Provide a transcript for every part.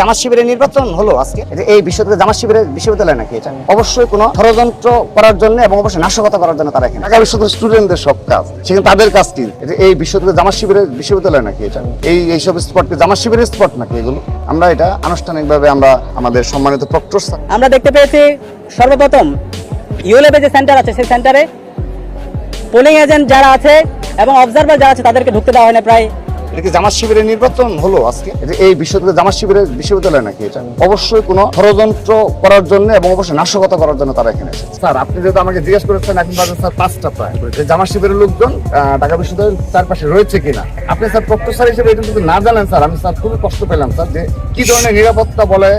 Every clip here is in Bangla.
জামাত শিবিরের নির্বাচন হলো আজকে। এই বিশ্ববিদ্যালয় জামাত শিবিরের বিশ্ববিদ্যালয় নাকি এটা? অবশ্যই কোনো ষড়যন্ত্র করার জন্য এবং অবশ্যই নাশকতা করার জন্য তারা এখানে ঢাকা বিশ্ববিদ্যালয় স্টুডেন্টদের সব কাজ। সেখানে তাদের কাজ কি? এই বিশ্ববিদ্যালয় জামাত শিবিরের বিশ্ববিদ্যালয় নাকি এটা? এই এইসব স্পটকে জামাত শিবিরের স্পট নাকি এগুলো? আমরা এটা আনুষ্ঠানিকভাবে আমরা আমাদের সম্মানিত প্রক্টর আমরা দেখতে পেয়েছি সর্বপ্রথম ইউলেবে যে সেন্টার আছে সেই সেন্টারে পোলিং এজেন্ট যারা আছে এবং অবজারভার যারা আছে তাদেরকে ঢুকতে দেওয়া হয় না প্রায়। এটা কি জামাত শিবিরের নির্বাচন হলো আজকে? এই বিশ্ববিদ্যালয় জামাত শিবিরের বিশ্ববিদ্যালয় নাকি এটা? অবশ্যই কোনো ষড়যন্ত্র করার জন্য এবং অবশ্যই নাশকতা করার জন্য তারা এখানে এসেছে। স্যার, আপনি যেহেতু আমাকে জিজ্ঞেস করেছেন, এখন বাজে, স্যার, পাঁচটা প্রায়। যে জামাত শিবিরের লোকজন ঢাকা বিশ্ববিদ্যালয়ের চারপাশে রয়েছে কিনা? আপনি, স্যার প্রফেসর হিসেবে এটা যদি না জানেন, স্যার, আমি, স্যার, খুবই কষ্ট পেলাম, স্যার, যে কি ধরনের নিরাপত্তা বলে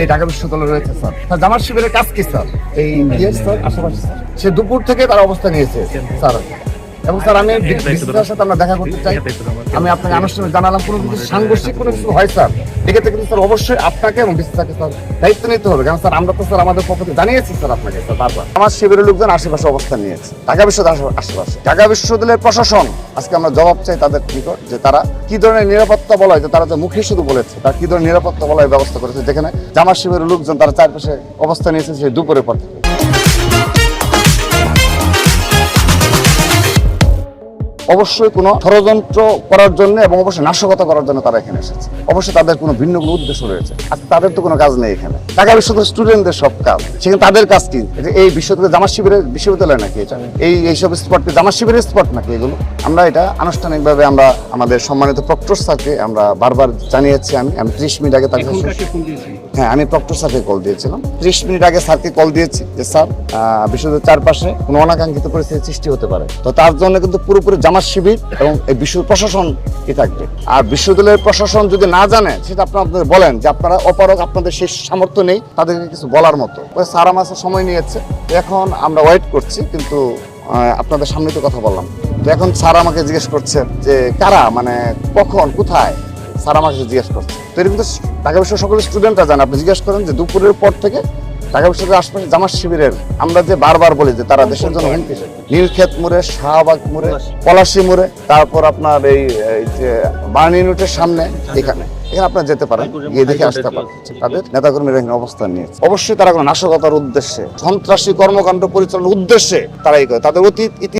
এই ঢাকা বিশ্ববিদ্যালয়ে রয়েছে, স্যার? স্যার, জামাত শিবিরের কাজ কি, স্যার? এই স্যার, আশেপাশে, স্যার? সে দুপুর থেকে তার অবস্থা নিয়েছে, স্যার। এবং স্যার আমি বিসিসিআর সাথে আমরা দেখা করতে চাই। আমি আপনাকে আনুষ্ঠানিক জানালাম কোনো কিছু সাংঘর্ষিক কোনো কিছু হয় স্যার। এক্ষেত্রে কিন্তু স্যার অবশ্যই আপনাকে এবং বিসিসিআরকে স্যার দায়িত্ব নিতে হবে। কারণ স্যার আমরা তো স্যার আমাদের পক্ষ থেকে জানিয়েছি স্যার আপনাকে স্যার বারবার। আমার শিবিরের লোকজন আশেপাশে অবস্থান নিয়েছে। ঢাকা বিশ্ববিদ্যালয়ের আশেপাশে। ঢাকা বিশ্ববিদ্যালয়ের প্রশাসন আজকে আমরা জবাব চাই তাদের নিকট যে তারা কি ধরনের নিরাপত্তা বলয় যে তারা যে মুখে শুধু বলেছে তারা কি ধরনের নিরাপত্তা বলয় ব্যবস্থা করেছে যেখানে জামার শিবিরের লোকজন তারা চারপাশে অবস্থান নিয়েছে সেই দুপুরের পর থেকে। অবশ্যই কোনো ষড়যন্ত্র করার জন্য এবং অবশ্যই নাশকতা করার জন্য তারা এখানে এসেছে। অবশ্যই তাদের কোনো ভিন্ন কোনো উদ্দেশ্য রয়েছে। আর তাদের তো কোনো কাজ নেই এখানে। ঢাকা বিশ্ববিদ্যালয় স্টুডেন্টদের সব কাজ। সেখানে তাদের কাজ কি? এই বিশ্ববিদ্যালয় জামাত শিবিরের বিশ্ববিদ্যালয় নাকি এটা? এই এইসব স্পটকে জামাত শিবিরের স্পট নাকি এগুলো? আমরা এটা আনুষ্ঠানিকভাবে আমরা আমাদের সম্মানিত প্রক্টর স্যারকে আমরা বারবার জানিয়েছি আমি। আমি ত্রিশ মিনিট আগে তাকে হ্যাঁ আমি প্রক্টর স্যারকে কল দিয়েছিলাম। ত্রিশ মিনিট আগে স্যারকে কল দিয়েছি যে স্যার বিশ্ববিদ্যালয়ের চারপাশে কোনো অনাকাঙ্ক্ষিত পরিস্থিতির সৃষ্টি হতে পারে। তো তার জন্য কিন্তু পুরোপুরি জামাত শিবির এবং এই বিশ্ব প্রশাসন কি থাকবে? আর বিশ্ববিদ্যালয়ের প্রশাসন যদি না জানে, সেটা আপনারা আপনাদের বলেন যে আপনারা অপারক আপনাদের সেই সামর্থ্য নেই, তাদেরকে কিছু বলার মতো। আমার কাছে সময় নিয়েছে। এখন আমরা ওয়েট করছি, কিন্তু আপনাদের সামনে তো কথা বললাম। তো এখন স্যার আমাকে জিজ্ঞেস করছে যে, কারা? মানে কখন? কোথায়? স্যার আমাকে জিজ্ঞেস করছে। তো এরকম তো ঢাকা বিশ্বের সকল স্টুডেন্টরা জানে। আপনি জিজ্ঞেস করেন যে দুপুরের পর থেকে ঢাকা পয়সা আসবেন জামাত শিবিরের, আমরা যে বারবার বলি যে তারা দেশের জন্য নীলক্ষেত মোড়ে, শাহবাগ মোড়ে, পলাশি মোড়ে, তারপর আপনার এই যে বার্নি ইউনিটের সামনে, এখানে। এখানে আপনারা যেতে পারেন, গিয়ে দেখে আসতে পারেন। তাদের নেতাকর্মীরা এখানে অবস্থান নিয়েছে। অবশ্যই তারা কোনো নাশকতার উদ্দেশ্যে, সন্ত্রাসী কর্মকাণ্ড পরিচালনার উদ্দেশ্যে তারা এই করে। তাদের অতীত